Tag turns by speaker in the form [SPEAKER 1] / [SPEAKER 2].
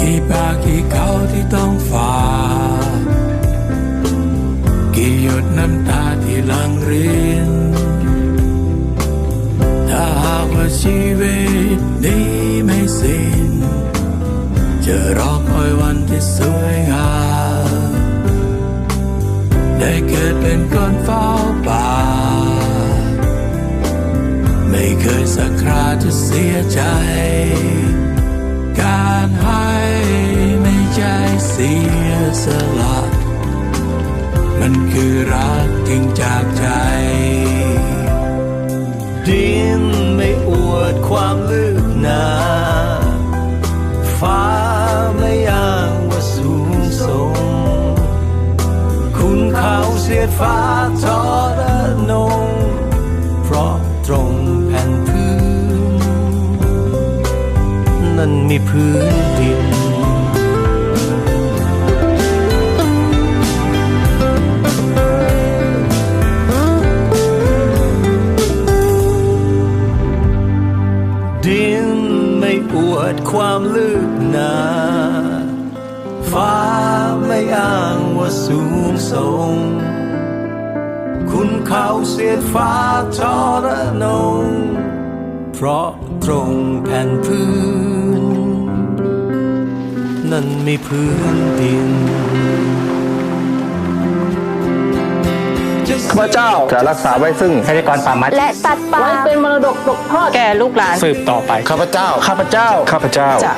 [SPEAKER 1] กี่ปากกี่เขาที่ต้องฝ่ากี่หยดน้ำตาที่หลังรินถ้าหากว่าชีวิตนี้ไม่สิ้นจะรอคอยวันที่สวยงามได้เกิดเป็นคนเฝ้าป่า ไม่เคยสักคราจะเสียใจ สียสละ มันคือรักจริงจากใจ
[SPEAKER 2] ดินไม่อวดความลึกหนาฟ้าไม่อ้างว่าสูงส่ง คุณเขาเสียดฟ้าทอระนง เพราะตรงแผ่นพื้น นั้นมีพื้นดิน ดินไม่อวดความลึกหนาฟ้าไม่อ้างว่าสูงส่ง คุณเขาเสียดฟ้าทอระนง เพราะตรงแผ่นพื้น นั้นมีพื้นดิน
[SPEAKER 3] ข้าพเจ้าจะรักษาไว้ซึ่งทรัพยากรป่าไม้
[SPEAKER 4] และสัตว์ป่า
[SPEAKER 5] ไว้เป็นมรดกตกทอดแก่ลูกหลาน
[SPEAKER 3] สืบต่อไป
[SPEAKER 6] ข้าพเจ้า
[SPEAKER 3] ข้าพเจ้าข้าพเจ้า
[SPEAKER 5] จะ